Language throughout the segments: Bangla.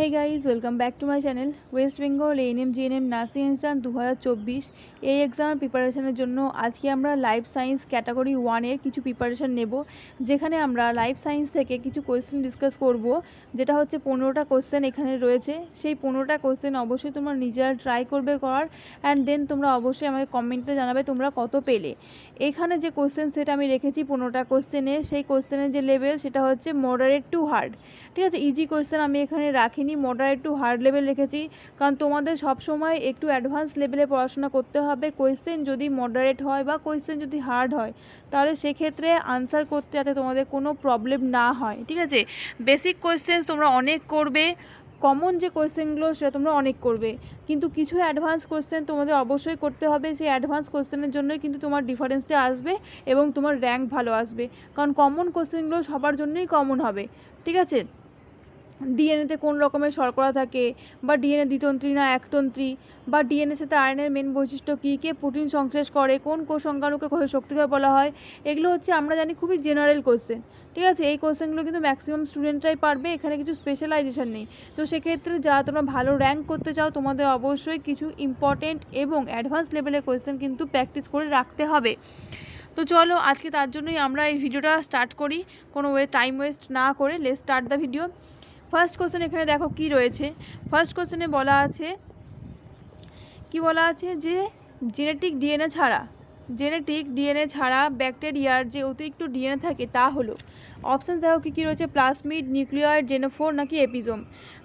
Hey guys welcome back to my channel West Bengal ANM GNM nursing instance দু হাজার চব্বিশ। এই এক্সামের প্রিপারেশনের জন্য আজকে আমরা লাইফ সায়েন্স ক্যাটাগরি ওয়ানের কিছু প্রিপারেশন নেব, যেখানে আমরা লাইফ সায়েন্স থেকে কিছু কোয়েশ্চেন ডিসকাস করব, যেটা হচ্ছে পনেরোটা কোশ্চেন এখানে রয়েছে। সেই পনেরোটা কোশ্চেন অবশ্যই তোমরা নিজেরা ট্রাই করবে করার অ্যান্ড দেন তোমরা অবশ্যই আমাকে কমেন্টে জানাবে তোমরা কত পেলে। এখানে যে কোশ্চেন সেটা আমি রেখেছি পনেরোটা কোশ্চেনে সেই কোশ্চেনের যে লেভেল সেটা হচ্ছে মডারেট টু হার্ড ঠিক আছে ইজি কোয়েশ্চেন আমি এখানে রাখিনি। মডারেট একটু হার্ড লেভেল রেখেছি। কারণ তোমাদের সব সময় একটু অ্যাডভান্স লেভেলে পড়াশোনা করতে হবে। কোয়েশ্চেন যদি মডারেট হয় বা কোয়েশ্চেন যদি হার্ড হয়, তাহলে সেক্ষেত্রে আনসার করতে যাতে তোমাদের কোনো প্রবলেম না হয়। ঠিক আছে? বেসিক কোয়েশ্চেন তোমরা অনেক করবে। কমন যে কোয়েশ্চেনগুলো সেটা তোমরা অনেক করবে। কিন্তু কিছু অ্যাডভান্স কোয়েশ্চেন তোমাদের অবশ্যই করতে হবে। সেই অ্যাডভান্স কোয়েশ্চেনের জন্যই কিন্তু তোমার ডিফারেন্সটা আসবে এবং তোমার র্যাঙ্ক ভালো আসবে। কারণ কমন কোয়েশ্চেনগুলো সবার জন্যই কমন হবে। ঠিক আছে? ডিএনএতে কোন রকমের শর্করা থাকে বা ডিএনএ দ্বিতন্ত্রী না একতন্ত্রী বা ডিএনএ সাথে আয়নের মেন বৈশিষ্ট্য কী, কে প্রোটিন সংশ্লেষ করে, কোন কোষ সংখ্যাণুকে শক্তিকর বলা হয়, এগুলো হচ্ছে আমরা জানি খুবই জেনারেল কোশ্চেন ঠিক আছে? এই কোশ্চেনগুলো কিন্তু ম্যাক্সিমাম স্টুডেন্টরাই পারবে, এখানে কিছু স্পেশালাইজেশন নেই। তো সেক্ষেত্রে যারা তোমরা ভালো র্যাঙ্ক করতে চাও, তোমাদের অবশ্যই কিছু ইম্পর্টেন্ট এবং অ্যাডভান্স লেভেলের কোশ্চেন কিন্তু প্র্যাকটিস করে রাখতে হবে। তো চলো, আজকে তার জন্যই আমরা এই ভিডিওটা স্টার্ট করি। কোনো ওয়ে টাইম ওয়েস্ট না করে let start the video first question এখানে দেখো কি রয়েছে। ফার্স্ট কোশ্চেনে বলা আছে, কি বলা আছে যে জেনেটিক ডিএনএ ছাড়া জেনেটিক ডিএনএ ছাড়া ব্যাকটেরিয়ার যে অতিরিক্ত ডিএনএ থাকে তা হলো। অপশান দেখো কী কী রয়েছে প্লাসমিড নিউক্লিয়ার জেনোফোর নাকি এপিজোম।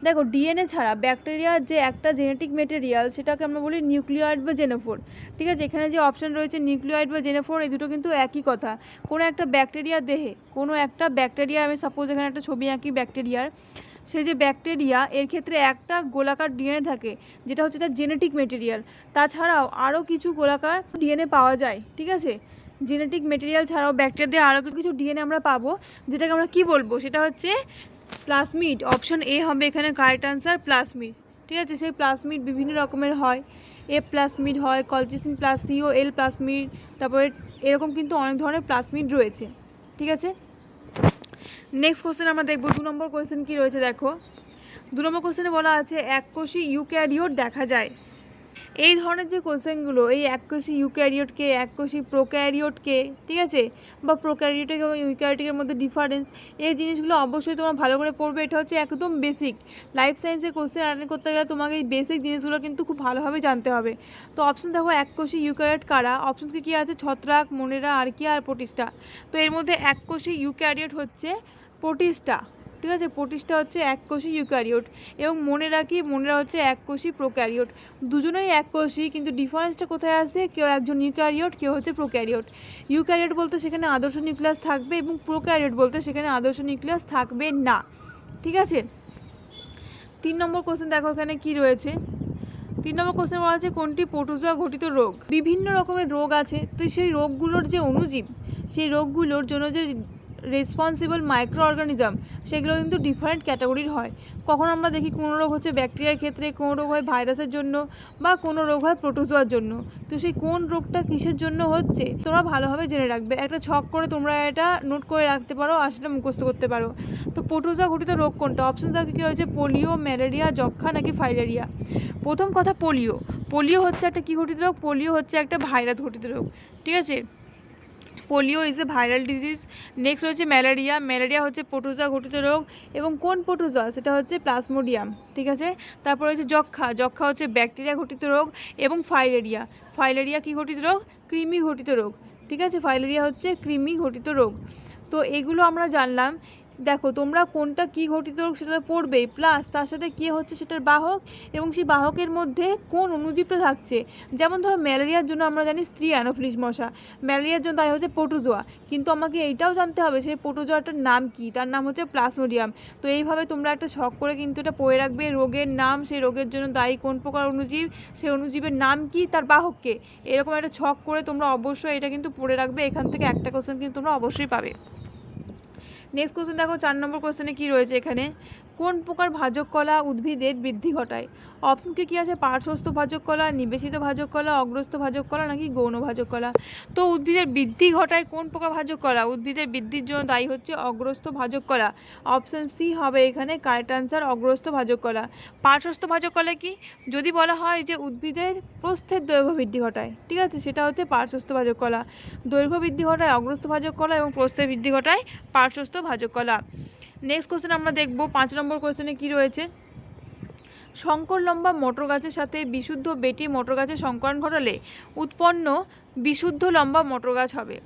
দেখো ডিএনএ ছাড়া ব্যাকটেরিয়ার যে একটা জেনেটিক মেটেরিয়াল সেটাকে আমরা বলি নিউক্লিয়াইড বা জেনোফোর ঠিক আছে, এখানে যে অপশান রয়েছে নিউক্লিয়াইড বা জেনোফোর এই দুটো কিন্তু একই কথা। কোনো একটা ব্যাকটেরিয়ার দেহে, কোনো একটা ব্যাকটেরিয়া আমি সাপোজ এখানে একটা ছবি আঁকি ব্যাকটেরিয়ার সেই যে ব্যাকটেরিয়া, এর ক্ষেত্রে একটা গোলাকার ডিএনএ থাকে, যেটা হচ্ছে তার জেনেটিক মেটেরিয়াল তাছাড়াও আরও কিছু গোলাকার ডিএনএ পাওয়া যায়, ঠিক আছে? জেনেটিক মেটেরিয়াল ছাড়াও ব্যাকটেরিয়া দিয়ে আরও কিছু ডিএনএ আমরা পাবো, যেটাকে আমরা কি বলব? সেটা হচ্ছে প্লাসমিড অপশন এ হবে এখানে কারেক্ট আনসার প্লাসমিড ঠিক আছে? সেই প্লাসমিড বিভিন্ন রকমের হয়। এ প্লাসমিড হয় কলচিসিন প্লাস সিও এল প্লাসমিড তারপরে এরকম কিন্তু অনেক ধরনের প্লাসমিড রয়েছে, ঠিক আছে? নেক্সট কোশ্চেন আমরা দেখব, দু নম্বর কোয়েশ্চেন কি রয়েছে দেখো? দু নম্বর কোশ্চেনে বলা আছে, এক এককোষী ইউক্যারিওট দেখা যায়। এই ধরনের যে কোশ্চেনগুলো এই এককোষী ইউক্যারিওটকে এককোষী প্রোক্যারিওটকে ঠিক আছে? বা প্রোক্যারিওটিক এবং ইউক্যারিওটিকের মধ্যে ডিফারেন্স এই জিনিসগুলো অবশ্যই তোমরা ভালো করে পড়বে। এটা হচ্ছে একদম বেসিক লাইফ সায়েন্সের কোশ্চেন অ্যাটেন্ড করতে গেলে তোমাকে এই বেসিক জিনিসগুলো কিন্তু খুব ভালোভাবে জানতে হবে। তো অপশন দেখো, এককোষী ইউক্যারিওট কারা? অপশনকে কী আছে? ছত্রাক, মনেরা, আর কি আর প্রতিষ্ঠা? তো এর মধ্যে এককোষী ইউক্যারিওট হচ্ছে প্রোটিস্টা ঠিক আছে? প্রোটিস্টা হচ্ছে এককোষী ইউক্যারিওট এবং মনে রাখি মনেরা হচ্ছে এককোষী প্রোক্যারিওট। দুজনেই এককোষী কিন্তু ডিফারেন্সটা কোথায় আছে কেউ একজন ইউক্যারিওট, কেউ হচ্ছে প্রোক্যারিওট। ইউক্যারিওট বলতে সেখানে আদর্শ নিউক্লিয়াস থাকবে এবং প্রোক্যারিওট বলতে সেখানে আদর্শ নিউক্লিয়াস থাকবে না। ঠিক আছে? তিন নম্বর কোশ্চেন দেখো এখানে কি রয়েছে? তিন নম্বর কোশ্চেন বলা আছে, কোনটি প্রোটোজোয়া ঘটিত রোগ? বিভিন্ন রকমের রোগ আছে। তো সেই রোগগুলোর যে অণুজীব, সেই রোগগুলোর জন্য যে রেসপন্সিবল মাইক্রো অর্গানিজম সেগুলো কিন্তু ডিফারেন্ট ক্যাটাগরির হয়। কখন আমরা দেখি কোনো রোগ হচ্ছে ব্যাকটেরিয়ার ক্ষেত্রে, কোনো রোগ হয় ভাইরাসের জন্য বা কোনো রোগ হয় প্রোটোজোয়ার জন্য। তো সেই কোন রোগটা কিসের জন্য হচ্ছে, তোমরা ভালোভাবে জেনে রাখবে। একটা ছক করে তোমরা এটা নোট করে রাখতে পারো আর সেটা মুখস্থ করতে পারো। তো প্রোটোজোয়া ঘটিত রোগ কোনটা? অপশন থাকে কী রয়েছে? পোলিও ম্যালেরিয়া যক্ষা নাকি ফাইলেরিয়া প্রথম কথা পোলিও পোলিও হচ্ছে একটা কী ঘটিত রোগ? পোলিও হচ্ছে একটা ভাইরাস ঘটিত রোগ। ঠিক আছে? Polio is a viral disease next রয়েছে ম্যালেরিয়া ম্যালেরিয়া হচ্ছে পটুজা ঘটিত রোগ। এবং কোন পটুজা সেটা হচ্ছে প্লাসমোডিয়াম ঠিক আছে? তারপর রয়েছে যক্ষা যক্ষা হচ্ছে ব্যাকটেরিয়া ঘটিত রোগ এবং ফাইলেরিয়া ফাইলেরিয়া কি ঘটিত রোগ? কৃমি ঘটিত রোগ। ঠিক আছে? ফাইলেরিয়া হচ্ছে কৃমি ঘটিত রোগ। তো এগুলো আমরা জানলাম। দেখো, তোমরা কোনটা কি ঘটিত সেটা পড়বেই। প্লাস তার সাথে কী হচ্ছে সেটার বাহক এবং সেই বাহকের মধ্যে কোন অণুজীবটা থাকছে? যেমন ধরো, ম্যালেরিয়ার জন্য আমরা জানি স্ত্রী অ্যানোফিলিস মশা। ম্যালেরিয়ার জন্য তাই হচ্ছে পোটোজোয়া কিন্তু আমাকে এইটাও জানতে হবে, সেই পোটোজোয়াটার নাম কি? তার নাম হচ্ছে প্লাসমোডিয়াম। তো এইভাবে তোমরা একটা ছক করে কিন্তু এটা পড়ে রাখবে, রোগের নাম, সেই রোগের জন্য দায়ী কোন প্রকার অনুজীব, সেই অনুজীবের নাম কি, তার বাহককে? এরকম একটা ছক করে তোমরা অবশ্যই এটা কিন্তু পড়ে রাখবে। এখান থেকে একটা কোশ্চেন কিন্তু তোমরা অবশ্যই পাবে। নেক্সট কোশ্চেন দেখো চার নম্বর কোশ্চেনে কী রয়েছে এখানে? কোন প্রকার ভাজক কলা উদ্ভিদের বৃদ্ধি ঘটায়? অপশন অপশনকে কী আছে? পার্শ্বস্থ ভাজক কলা নিবেশিত ভাজক কলা অগ্রস্থ ভাজক কলা নাকি গৌণ ভাজক কলা তো উদ্ভিদের বৃদ্ধি ঘটায় কোন প্রকার ভাজক কলা উদ্ভিদের বৃদ্ধির জন্য দায়ী হচ্ছে অগ্রস্থ ভাজক কলা অপশন সি হবে এখানে কারেক্ট আনসার অগ্রস্থ ভাজক কলা পার্শ্বস্থ ভাজক কলা কি? যদি বলা হয় যে উদ্ভিদের প্রস্থের দৈর্ঘ্য বৃদ্ধি ঘটায়, ঠিক আছে? সেটা হচ্ছে পার্শ্বস্থ ভাজক কলা দৈর্ঘ্য বৃদ্ধি ঘটায় অগ্রস্থ ভাজক কলা এবং প্রস্থের বৃদ্ধি ঘটায় পার্শ্বস্থ ভাজক কলা নেক্সট কোশ্চেন আমরা দেখব, পাঁচ নম্বর কোশ্চেনে কি রয়েছে? শঙ্কর লম্বা মোটর গাছের সাথে বিশুদ্ধ বেটি মটর গাছের সংকরণ ঘটালে উৎপন্ন বিশুদ্ধ লম্বা মটর গাছ হবে।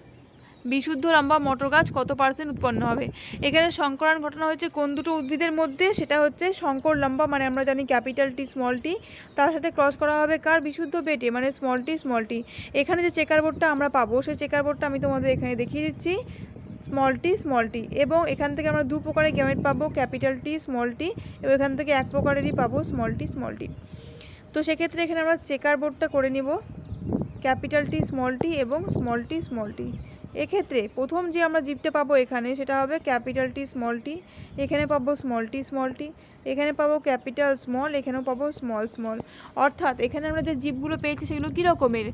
বিশুদ্ধ লম্বা মটর গাছ কত পার্সেন্ট উৎপন্ন হবে? এখানে সংকরণ ঘটানো হয়েছে কোন দুটো উদ্ভিদের মধ্যে? সেটা হচ্ছে শঙ্কর লম্বা মানে আমরা জানি ক্যাপিটাল টি স্মল টি। তার সাথে ক্রস করা হবে কার? বিশুদ্ধ বেটে মানে স্মল টি স্মল টি। এখানে যে চেকার বোর্ডটা আমরা পাবো, সেই চেকার বোর্ডটা আমি তোমাদের এখানে দেখিয়ে দিচ্ছি। স্মল টি স্মল টি এবং এখান থেকে আমরা দু প্রকারের গ্যামেট পাবো ক্যাপিটাল টি স্মল টি এবং এখান থেকে এক প্রকারেরই পাবো স্মল টি স্মল টি তো সেক্ষেত্রে এখানে আমরা চেকার বোর্ডটা করে নিব ক্যাপিটাল টি স্মল টি এবং স্মল টি স্মল টি এক্ষেত্রে প্রথম যে আমরা জিপটা পাবো এখানে সেটা হবে ক্যাপিটাল টি স্মল টি এখানে পাবো স্মল টি স্মল টি এখানে পাবো ক্যাপিটাল স্মল, এখানেও পাবো স্মল স্মল। অর্থাৎ এখানে আমরা যে জিপগুলো পেয়েছি সেগুলো কী রকমের?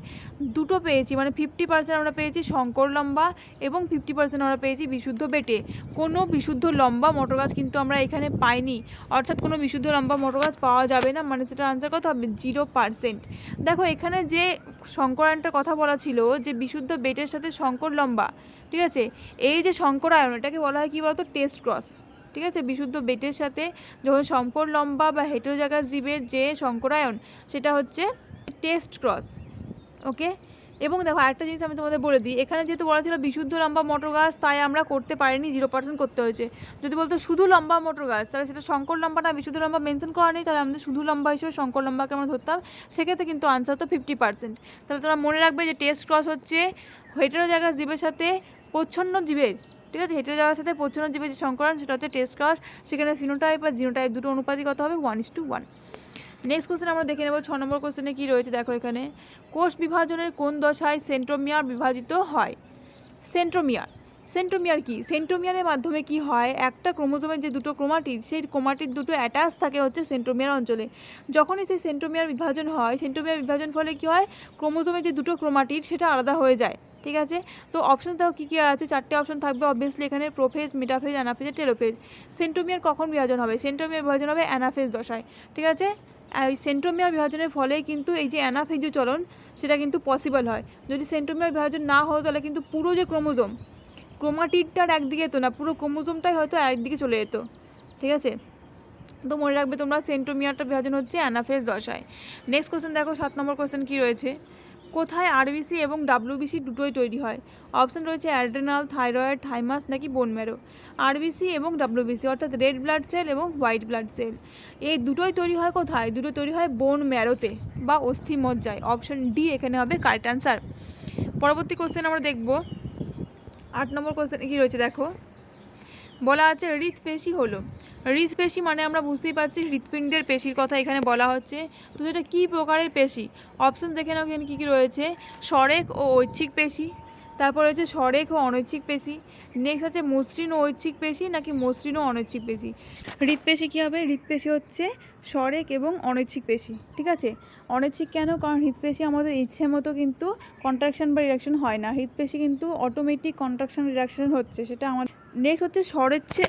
দুটো পেয়েছি মানে ফিফটি পার্সেন্ট আমরা পেয়েছি শঙ্কর লম্বা এবং ফিফটি পার্সেন্ট আমরা পেয়েছি বিশুদ্ধ বেটে। কোনো বিশুদ্ধ লম্বা মোটর গাছ কিন্তু আমরা এখানে পাইনি। অর্থাৎ কোনো বিশুদ্ধ লম্বা মোটর গাছ পাওয়া যাবে না মানে সেটা আনসার কত হবে? জিরো পার্সেন্ট দেখো, এখানে যে শঙ্করায়নটার কথা বলা ছিল, যে বিশুদ্ধ বেটের সাথে শঙ্কর লম্বা, ঠিক আছে? এই যে শঙ্করায়ন, এটাকে বলা হয় কী বলতো? টেস্ট ক্রস ঠিক আছে? বিশুদ্ধ বেটের সাথে যখন শঙ্কর লম্বা বা হেটেরোজাগাস জীবের যে শঙ্করায়ন, সেটা হচ্ছে টেস্ট ক্রস ওকে এবং দেখো আরেকটা জিনিস আমি তোমাদের বলে দিই, এখানে যেহেতু বলা ছিল বিশুদ্ধ লম্বা মোটর গাছ, তাই আমরা করতে পারিনি জিরো পার্সেন্ট করতে হয়েছে। যদি বলতো শুধু লম্বা মোটর গাছ, তাহলে সেটা শঙ্কর লম্বা না, বিশুদ্ধ লম্বা মেনশন করা নেই, তাহলে আমাদের শুধু লম্বা হিসেবে শঙ্কর লম্বাকে আমরা ধরতাম সেক্ষেত্রে কিন্তু আনসার তো ফিফটি পার্সেন্ট তাহলে তোমরা মনে রাখবে যে টেস্ট ক্রস হচ্ছে হেটেরোজাগাস জীবের সাথে প্রচ্ছন্ন জীবের ঠিক আছে, হেঁটে যাওয়ার সাথে প্রচ্ছন্ন জীবের যে সংকরণ, সেটা হচ্ছে টেস্ট ক্রস সেখানে ফিনোটাইপ আর জিনোটাইপ দুটো অনুপাতি কত হবে one is two one next question আমরা দেখে নেব, ছ নম্বর কোশ্চেনে কী রয়েছে দেখো এখানে। কোষ বিভাজনের কোন দশায় সেন্ট্রোমিয়ার বিভাজিত হয়? সেন্ট্রোমিয়ার সেন্ট্রোমিয়ার কি? সেন্ট্রোমিয়ারের মাধ্যমে কি হয়? একটা ক্রোমোজোমের যে দুটো ক্রোমাটিড, সেই ক্রোমাটিড দুটো অ্যাটাচ থাকে হচ্ছে সেন্ট্রোমিয়ার অঞ্চলে। যখনই সেই সেন্ট্রোমিয়ার বিভাজন হয় সেন্ট্রোমিয়ার বিভাজন ফলে কি হয়? ক্রোমোজোমের যে দুটো ক্রোমাটিড, সেটা আলাদা হয়ে যায়। ঠিক আছে? তো অপশন দেখো কী কী আছে? চারটে অপশন থাকবে অবভিয়াসলি এখানে prophase metaphase anaphase telophase centromere কখন বিভাজন হবে? সেন্ট্রোমিয়ার বিভাজন হবে অ্যানাফেজ দশায়, ঠিক আছে? ওই সেন্ট্রোমিয়ার বিভাজনের ফলে কিন্তু এই যে অ্যানাফেজ যে চলন, সেটা কিন্তু পসিবল হয়। যদি সেন্ট্রোমিয়ার বিভাজন না হতো তাহলে কিন্তু পুরো যে ক্রোমোজোম, ক্রোমাটিডটার একদিকে যেত না, পুরো ক্রোমোজোমটাই হয়তো একদিকে চলে যেত, ঠিক আছে? তো মনে রাখবে তোমরা সেন্ট্রোমিয়ারটা বিভাজন হচ্ছে অ্যানাফেজ দশায়। নেক্সট কোশ্চেন দেখো, সাত নম্বর কোশ্চেন কী রয়েছে? কোথায় আরবিসি এবং ডাব্লিউবিসি দুটোই তৈরি হয়? অপশন রয়েছে অ্যাড্রেনাল থাইরয়েড থাইমাস নাকি বোন ম্যারো আরবিসি এবং ডাব্লিউবিসি অর্থাৎ রেড ব্লাড সেল এবং হোয়াইট ব্লাড সেল এই দুটোই তৈরি হয় কোথায়? দুটো তৈরি হয় বোন ম্যারোতে বা অস্থি মজ্জায় অপশন ডি এখানে হবে কারেক্ট অ্যান্সার পরবর্তী কোশ্চেন আমরা দেখব। আট নম্বর কোশ্চেন কী রয়েছে? দেখো। বলা আছে হৃৎপেশি হলো। হৃৎপেশি মানে আমরা বুঝতেই পারছি হৃৎপিণ্ডের পেশির কথা এখানে বলা হচ্ছে। তো সেটা কী প্রকারের পেশি? অপশন দেখে নাও এখানে কী কী রয়েছে। সরেক ও ঐচ্ছিক পেশি, তারপর রয়েছে সরেক ও অনৈচ্ছিক পেশি নেক্সট আছে মসৃণ ও ঐচ্ছিক পেশি নাকি মসৃণ ও অনৈচ্ছিক পেশি। হৃৎপেশি কী হবে? হৃৎপেশি হচ্ছে সরেক এবং অনৈচ্ছিক পেশি, ঠিক আছে? অনৈচ্ছিক কেন? কারণ হৃৎপেশি আমাদের ইচ্ছে মতো কিন্তু কন্ট্রাকশন বা রিয়াকশন হয় না। হৃৎপেশি কিন্তু অটোমেটিক কন্ট্রাকশন রিয়াকশন হচ্ছে, সেটা আমার নেক্সট হচ্ছে সরেচ্ছে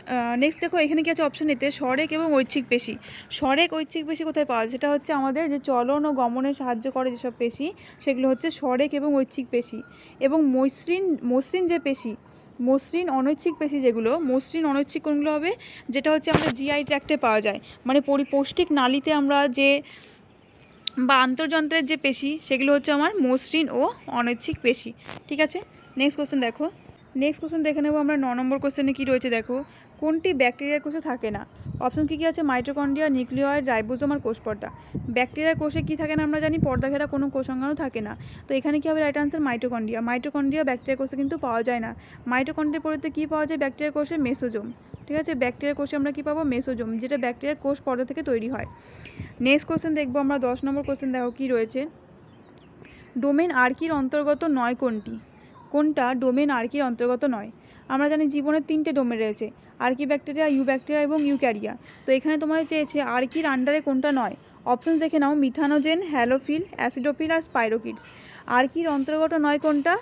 নেক্সট দেখো এখানে কি আছে অপশান এতে সরেক এবং ঐচ্ছিক পেশি। সরেক, ঐচ্ছিক পেশি কোথায় পাওয়া যায়? সেটা হচ্ছে আমাদের যে চলন ও গমনে সাহায্য করে যেসব পেশি, সেগুলো হচ্ছে সরেক এবং ঐচ্ছিক পেশি। এবং মসৃণ মসৃণ যে পেশি, মসৃণ অনৈচ্ছিক পেশি যেগুলো, মসৃণ অনৈচ্ছিক কোনগুলো হবে? যেটা হচ্ছে আমাদের জিআই ট্র্যাক্টে পাওয়া যায়। মানে পরিপৌষ্টিক নালীতে আমরা যে, বা আন্তর্যন্ত্রের যে পেশি, সেগুলো হচ্ছে আমার মসৃণ ও অনৈচ্ছিক পেশি। ঠিক আছে? নেক্সট কোশ্চেন দেখো। নেক্সট কোশ্চেন দেখে নেব, আমরা ন নম্বর কোশ্চেনে কী রয়েছে দেখো। কোনটি ব্যাকটেরিয়ার কোষে থাকে না? অপশন কী কী আছে? মাইটোকন্ড্রিয়া নিউক্লিয়য়েড রাইবোজোম আর কোষ পর্দা। ব্যাকটেরিয়ার কোষে কী থাকে না আমরা জানি, পর্দা ঘেরা কোনো কোষাঙ্গাণু থাকে না। তো এখানে কী হবে right answer mitochondria mitochondria bacteria কোষে কিন্তু পাওয়া যায় না। মাইটোকন্ড্রিয়ার পরিবর্তে কী পাওয়া যায়? ব্যাকটেরিয়ার কোষে মেসোজোম ঠিক আছে? ব্যাকটেরিয়ার কোষে আমরা কী পাবো? মেসোজোম যেটা ব্যাকটেরিয়ার কোষ পর্দা থেকে তৈরি হয়। নেক্সট কোশ্চেন দেখব আমরা, দশ নম্বর কোশ্চেন দেখো কী রয়েছে। ডোমেন আর্কির অন্তর্গত নয় কোনটি? কোনটা ডোমেন আর্কির অন্তর্গত নয়। আমরা জানি জীবনের তিনটে ডোমেন রয়েছে আর্কি ব্যাকটেরিয়া, ইউ ব্যাকটেরিয়া এবং ইউক্যারিয়া। তো এখানে তোমার চেয়েছে আর্কির আন্ডারে কোনটা নয়। অপশন দেখে নাও, মিথানোজেন, হ্যালোফিল, অ্যাসিডোফিল আর স্পাইরোকিডস আর্কির অন্তর্গত নয় কোনটা?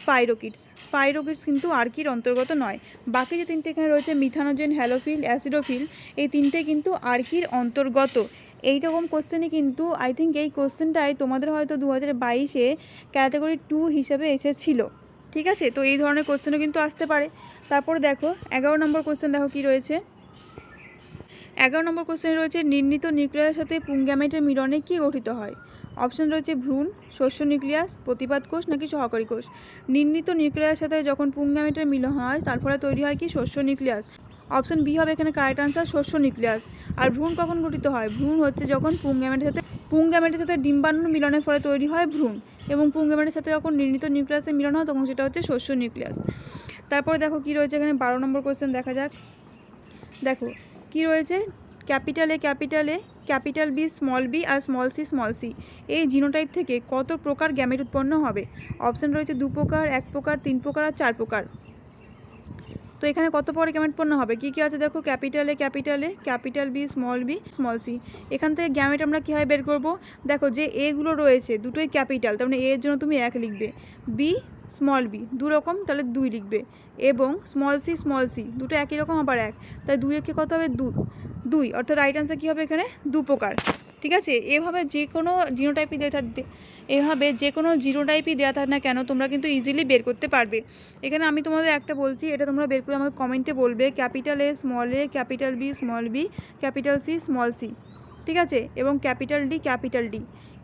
স্পাইরোকিডস স্পাইরোকিডস কিন্তু আর্কির অন্তর্গত নয়। বাকি যে তিনটে এখানে রয়েছে, মিথানোজেন, হ্যালোফিল, অ্যাসিডোফিল, এই তিনটে কিন্তু আর্কির অন্তর্গত। এইরকম কোশ্চেনই কিন্তু আই থিঙ্ক এই কোশ্চেনটাই তোমাদের হয়তো দু হাজার বাইশে ক্যাটাগরি টু হিসেবে এসেছিল। ঠিক আছে? তো এই ধরনের কোশ্চেনও কিন্তু আসতে পারে। তারপর দেখো, এগারো নম্বর কোশ্চেন দেখো কি রয়েছে? এগারো নম্বর কোশ্চেন রয়েছে, নির্ণীত নিউক্লিয়াসের সাথে পুংগ্যামেটের মিলনে কি গঠিত হয়? অপশন রয়েছে ভ্রূণ, শস্য নিউক্লিয়াস প্রতিপাদ কোষ নাকি সহকারী কোষ? নির্ণীত নিউক্লিয়াসের সাথে যখন পুংগ্যামেটের মিলন হয়, তারপরে তৈরি হয় কি শস্য নিউক্লিয়াস? অপশন বি হবে এখানে কারেক্ট আনসার শস্য নিউক্লিয়াস। আর ভ্রূণ কখন গঠিত হয়? ভ্রূণ হচ্ছে যখন পুংগ্যামেটের সাথে পুংগ্যামেটের সাথে ডিম্বাণু মিলনের ফলে তৈরি হয় ভ্রূণ। এবং পুংগ্যামেটের সাথে যখন নির্ণীত নিউক্লিয়াসের মিলন হয়, তখন সেটা হচ্ছে শস্য নিউক্লিয়াস। তারপরে দেখো কি রয়েছে এখানে? বারো নম্বর কোয়েশ্চেন দেখা যাক। দেখো, কি রয়েছে? Capital A capital A, capital B, small B R small C small C. এই জিনোটাইপ থেকে কত প্রকার গ্যামেট উৎপন্ন হবে? অপশন রয়েছে দু প্রকার এক প্রকার, তিন প্রকার আর চার প্রকার। তো এখানে কত পরে গ্যামেট পণ্য হবে? কী কী আছে দেখো? Capital A capital A capital B small B small C এখান থেকে গ্যামেট আমরা কীভাবে বের করব? দেখো যে এগুলো রয়েছে, দুটোই ক্যাপিটাল তার মানে এর জন্য তুমি এক লিখবে। বি স্মল বি দু রকম, তাহলে দুই লিখবে। এবং স্মল সি স্মল সি দুটো একই রকম, আবার এক। তাই দুই একে কত হবে? দু, দুই। অর্থাৎ রাইট আনসার কী হবে এখানে? দু প্রকার ঠিক আছে? এভাবে যে কোনো জিনোটাইপই দেওয়া থাকবে এভাবে যে কোনো জিনোটাইপই দেওয়া থাক না কেন, তোমরা কিন্তু ইজিলি বের করতে পারবে। এখানে আমি তোমাদের একটা বলছি, এটা তোমরা বের করে আমাকে কমেন্টে বলবে capital A small A capital B small B capital C small C ঠিক আছে? এবং ক্যাপিটাল ডি ক্যাপিটাল ডি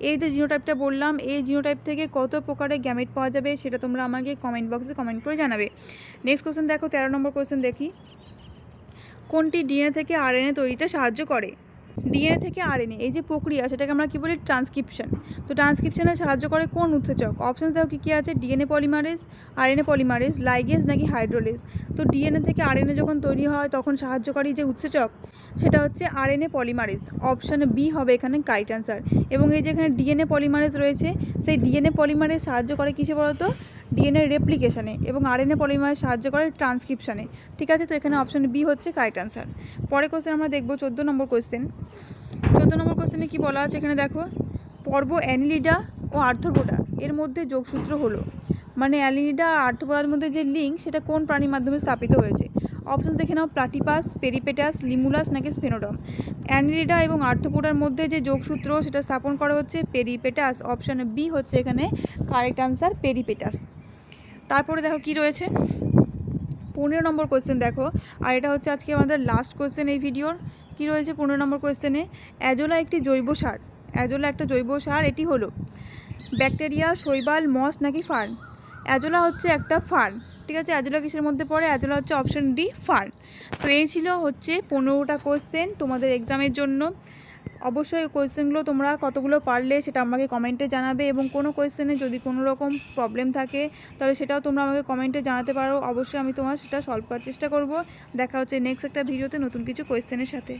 এই যে জিনোটাইপটা বললাম, এই জিনোটাইপ থেকে কত প্রকারের গ্যামেট পাওয়া যাবে সেটা তোমরা আমাকে কমেন্ট বক্সে কমেন্ট করে জানাবে। নেক্সট কোশ্চেন দেখো, তেরো নম্বর কোশ্চেন দেখি। কোনটি ডিএনএ থেকে আরএনএ তৈরিতে সাহায্য করে? ডিএনএ থেকে আরএনএ এই যে প্রক্রিয়া, সেটাকে আমরা কী বলি? ট্রান্সক্রিপশন তো ট্রান্সক্রিপশনে সাহায্য করে কোন উৎসেচক? অপশান দেখো কী কী আছে? DNA polymerase RNA polymerase ligase নাকি হাইড্রোলেজ তো ডিএনএ থেকে আরএনএ যখন তৈরি হয়, তখন সাহায্যকারী যে উৎসেচক, সেটা হচ্ছে আরএনএ পলিমারেজ অপশান বি হবে এখানে কাইট এবং এই যে এখানে ডিএনএ পলিমারেজ রয়েছে, সেই ডিএনএ পলিমারেজ সাহায্য করে কিসে বলতো? ডিএনএ রেপ্লিকেশনে এবং আরএনএ পলিমারেজ সাহায্য করে ট্রান্সক্রিপশানে ঠিক আছে? তো এখানে অপশান বি হচ্ছে কারেক্ট অ্যান্সার পরে কোশ্চেন আমরা দেখব চোদ্দ নম্বর কোশ্চেন চোদ্দ নম্বর কোশ্চেনে কী বলা আছে এখানে দেখো? পর্ব অ্যানিলিডা ও আর্থ্রোপোডা। এর মধ্যে যোগসূত্র হলো। মানে অ্যালিনিডা আর আর্থ্রোপোডার মধ্যে যে লিঙ্ক সেটা কোন প্রাণীর মাধ্যমে স্থাপিত হয়েছে? অপশন দেখে নাও। প্লাটিপাস পেরিপেটাস লিমুলাস নাকি স্পেনোডম অ্যানিলিডা এবং আর্থ্রোপোডার মধ্যে যে যোগসূত্র, সেটা স্থাপন করা হচ্ছে পেরিপেটাস অপশান বি হচ্ছে এখানে কারেক্ট আনসার পেরিপেটাস তারপরে দেখো কি রয়েছে? পনেরো নম্বর কোয়েশ্চেন দেখো। আর এটা হচ্ছে আজকে আমাদের লাস্ট কোশ্চেন এই ভিডিওর কি রয়েছে পনেরো নম্বর কোয়েশ্চেনে অ্যাজোলা একটি জৈব সার। অ্যাজোলা একটা জৈব সার, এটি হলো ব্যাকটেরিয়া শৈবাল মস নাকি ফার্ন? অ্যাজোলা হচ্ছে একটা ফার্ন, ঠিক আছে? অ্যাজোলা কিসের মধ্যে পড়ে? অ্যাজোলা হচ্ছে অপশন ডি ফার্ন। তো এই ছিল হচ্ছে পনেরোটা কোশ্চেন তোমাদের এক্সামের জন্য। অবশ্যই কোয়েশ্চেনগুলো তোমরা কতগুলো পারলে সেটা আমাকে কমেন্টে জানাবে এবং কোনো কোয়েশ্চেনে যদি কোনো রকম প্রবলেম থাকে, তাহলে সেটাও তোমরা আমাকে কমেন্টে জানাতে পারো। অবশ্যই আমি তোমার সেটা সলভ করার চেষ্টা করব। দেখা হচ্ছে নেক্সট একটা ভিডিওতে নতুন কিছু কোয়েশ্চেনের সাথে।